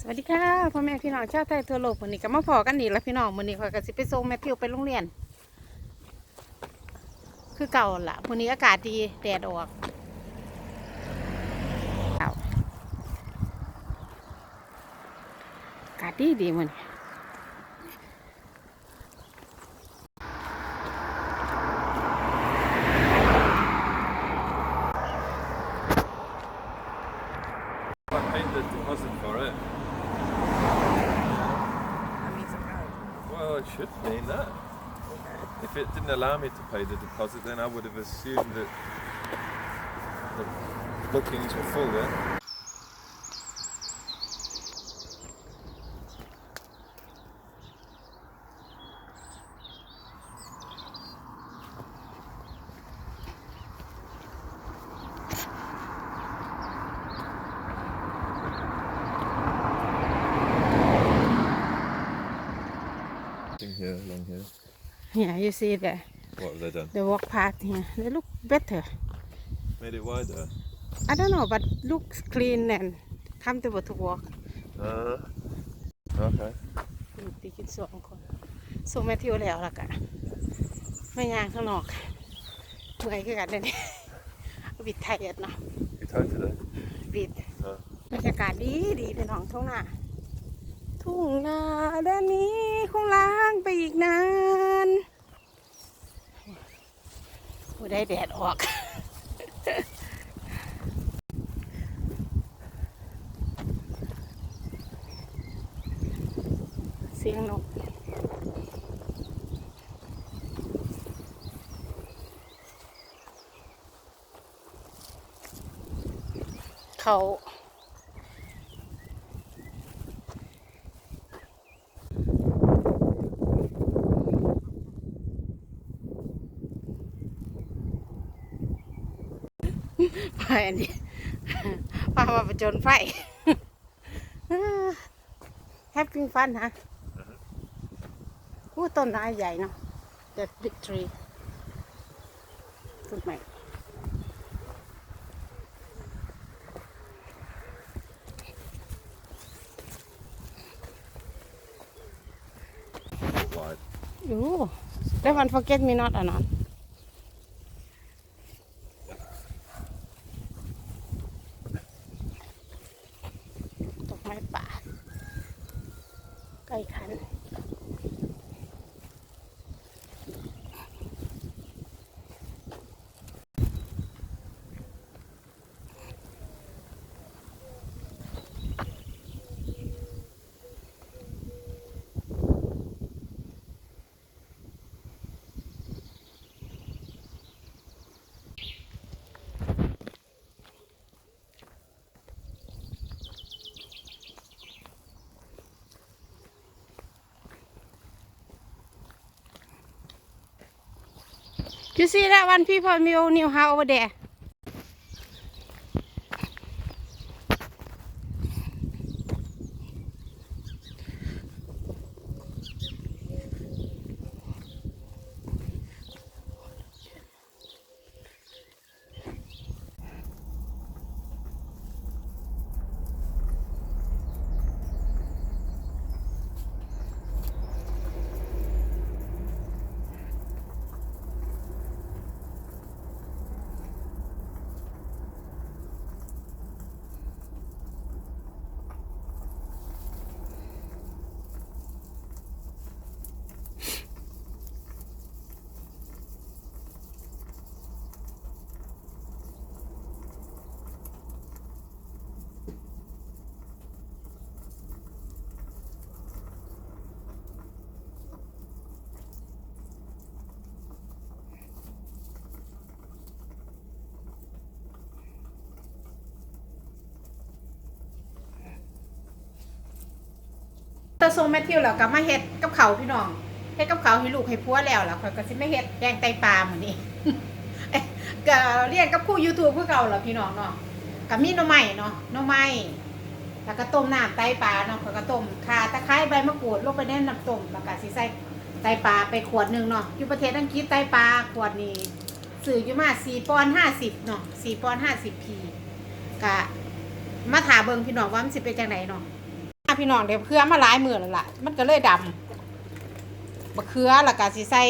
สวัสดีค่ะพ่อแม่พี่น้องชาวไทยทั่วโลกวันนี้ก็มาพอกันอีกแล้วพี่น้องวันนี้ข่อยก็สิไปส่งแม่พิวไปโรงเรียน คือเก่าละวันนี้อากาศดีแดดออกอาอากาศดีดีมัน didn't allow me to pay the deposit, then I would have assumed that the bookings were full then. here, along here. เนี่ย you see the What have they done? the walk path here they look better Made it wider. I don't know but look clean and comfortable to walk Uh, okay. อยู่ตีกินสองคนส่งแมทธิวแล้วล่ะกะไม่ย่างข้างนอกเมื่อยคือกันเดี๋ยวนี้บิดไทยเนาะ You tied today? บิดเออบรรยากาศดีดีเป็นของทุ่งนา ทุ่งนาด้านนี้คงล้างไปอีกนานโอ้ได้แดดออก เสียงนกเขา ไปอันนี้พามาประจนไฟแฮปปี้ฟันฮะอู้ต้นไม้ใหญ่เนาะ that big tree ต้นใหม่ Wide. อู้แล้วมัน forget me not อะนอนดอกไม้ป่าใกล้คัน You see that one people meal new how over there? ตาทรงแมทธิวแล้วก็มาเฮ็ดกับเขาพี่น้องเฮ็ดกับเขาให้ลูกให้ผัวแล้วแล้วข่อยก็สิไม่เฮ็ดแกงไตปลาหมื้อนี้ก็เรียนกับครู YouTube คือเก่าล่ะพี่น้องเนาะก็มีหน่อไม้เนาะหน่อไม้แล้วก็ต้มน้ำไตปลาเนาะข่อยก็ต้มข่าตะไคร้ใบมะกรูดลงไปในน้ำต้มแล้วก็สิใส่ไตปลาไปขวดหนึงเนาะอยู่ประเทศอังกฤษไตปลาขวดนี้ซื้ออยู่มา4ปอนด์50เนาะ4ปอนด์50พีก็มาถาเบิงพี่น้องว่ามันสิเป็นจังไดเนาะ พี่น้องเดี๋ยวเคือมาหลายมือแล้วล่ะ มันก็เลยดำบักเขือแล้วก็สิใส่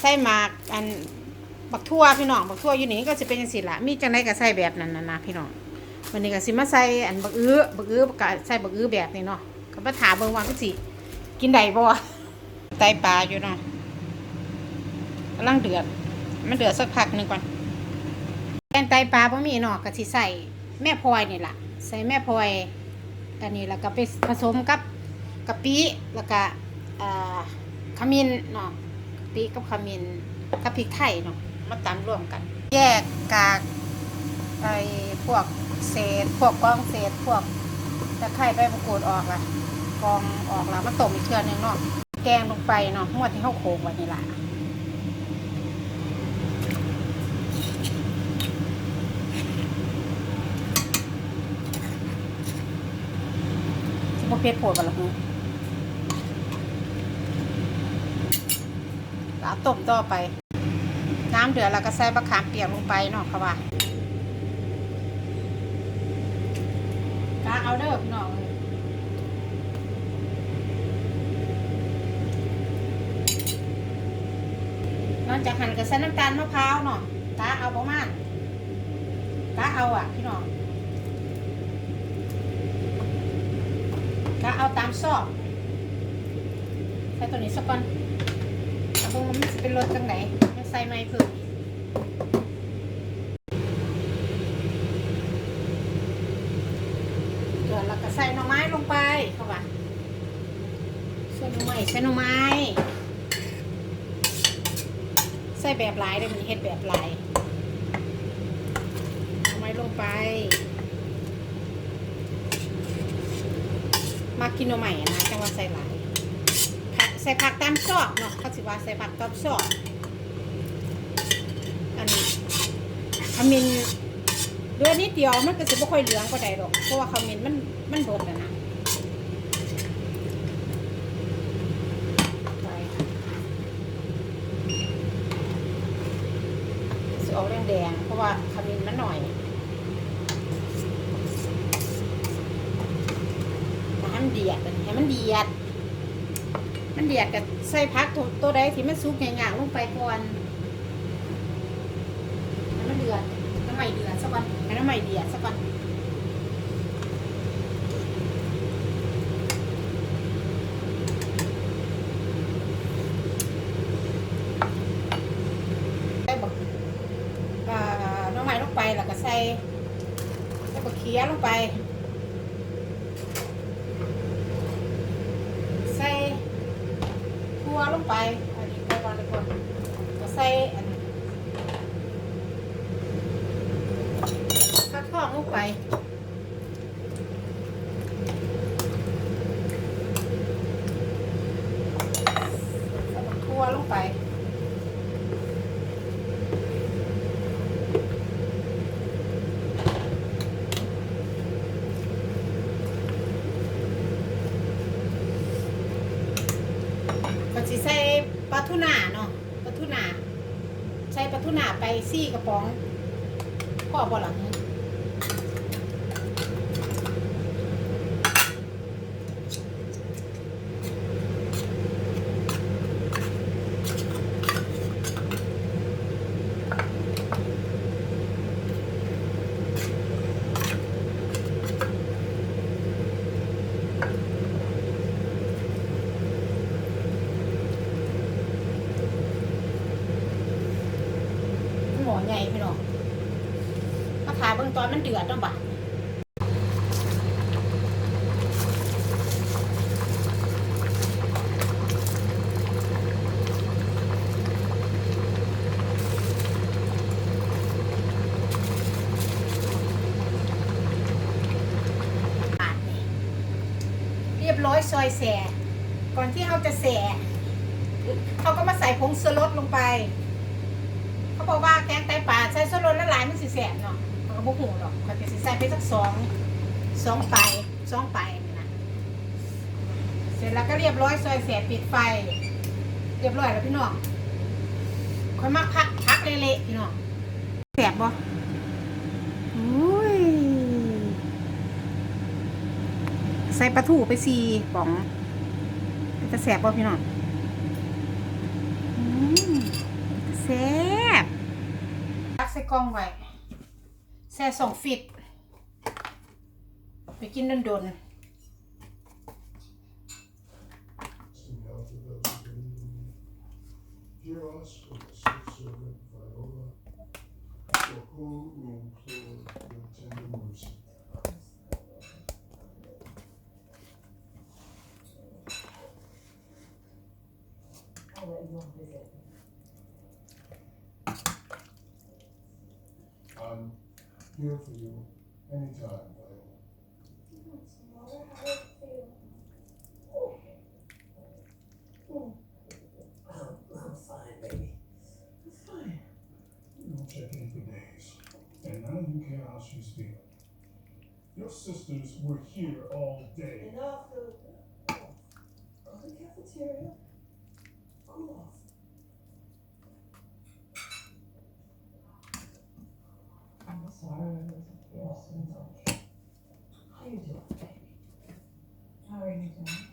ใส่หมากอันบักทั่วพี่น้องบักทั่วอยู่นี่ก็จะเป็นจังซี่ละมีจังไดก็ใส่แบบนั้นนะนะพี่น้องวันนี้ก็สิมาใส่อันบักอื้อบักอื้อก็ใส่บักอื้อแบบนี้เนาะก็มาถามเบิ่งว่าคือสิกินได้บ่ไตปลาอยู่เนาะกำลังเดือด มันเดือดสักพักหนึ่งก่อนแกงไตปลาบ่มีเนาะก็สิใส่แม่พลอยนี่ล่ะใส่แม่พลอย อันนี้แล้วก็ไปผสมกับกะปิแล้วก็ขมิ้นเนาะกะปิกับขมิ้นกับพริกไทยเนาะมาตำรวมกัน แยกกากไอ้พวกเศษ พวกกองเศษพวกตะไคร้ใบมะกรูดออกละกองออกแล้วมาต้มอีกเทื่อนึงเนาะแกงลงไปเนาะหมดที่เขาโขกว้นี่ล่ะ บ่เผ็ดโผดบ่ล่ะฮึแล้วต้มต่อไป น้ำเดือดแล้วก็ใส่บะขามเปียกลงไปเนาะค่ะว่ากาเอาเด้อพี่น้องเอ้ยนอกจากหั่นก็ใส่น้ำตาลมะพร้าวเนาะกาเอาประมาณกาเอาอะพี่น้อง กาเอาตามซอกใส่ตัวนี้สักก่อนเอาเบิ่งว่ามันจะเป็นรสจังไหนใส่ไม้เพิ่มอีกเดือดแล้วก็ใส่หน่อไม้ลงไปเข้าไปใส่หน่อไม้ใส่หน่อไม้ ใส่แบบลายเลยมันเฮ็ดแบบลายหน่อไม้ลงไป มากินหน่อไม้อะนะจังว่าใส่หลายใส่ผักตามชอบเนาะเขาสิว่าใส่ผักตามชอบอันนี้ขมิ้นดือนนิดเดียวมันก็จะไม่ค่อยเหลืองก็ได้หรอกเพราะว่าคาเมนมันมันบดแล้วนะไปจะออกแดงๆเพราะว่าคาเมนมันหน่อยให้ มันเดียดอันนี้ให้มันเดียด มันเดียดกับใส่พักตัวตัวใดที่มันซุกง่ายๆลงไปก่อนให้มันเดือดน้ำใหม่เดือดสักวันให้น้ำใหม่เดือดสักวันใส่บักอ่าน้ำใหม่ลงไปแล้วก็ใส่ใส่บักเขียลงไป ใส่ทั่วลงไปอันนี้ไปก่อนเลยก่อนก็ใส่อัน ฟักทอง ลงไปทั่วลงไปก็สิใส่ปลาทูน่าเนาะปลาทูน่าใส่ปลาทูน่าไปซี่กระป๋องพ่อบ่หลัง หมอใหญ่พี่น้องมาถา เบิ่งตอนมันเดือดต้องบาดบาดนี่เรียบร้อยซอยแสก่อนที่เขาจะแสเขาก็มาใส่ผงสลดลงไป เขาบอกว่าแกงไตปลาใส่โซโละลายมันสิแสบเนาะ ก็บอกหูหรอกเขาจะสิใส่ไปสักสองสองไปสองไปนี่นะเสร็จแล้วก็เรียบร้อยซอยแสบปิดไฟ เรียบร้อยแล้วพี่น้องค่อยมาพักพักเละๆพี่น้องแสบบ่อุ้ยใส่ปลาทูไปสี่ป๋องจะแสบป่พี่น้องแสบตักใส่กล้องไว้ แซ่สองฟิตไปกินโดน Heroes for the six here for you anytime, Viola. I'm, I'm fine, baby. I'm fine. You don't check in for days, and now you care how she's feeling. Your sisters were here all day. Enough. Go to oh, oh, the cafeteria. Cool off. Yes, and How you doing, baby? How are you doing?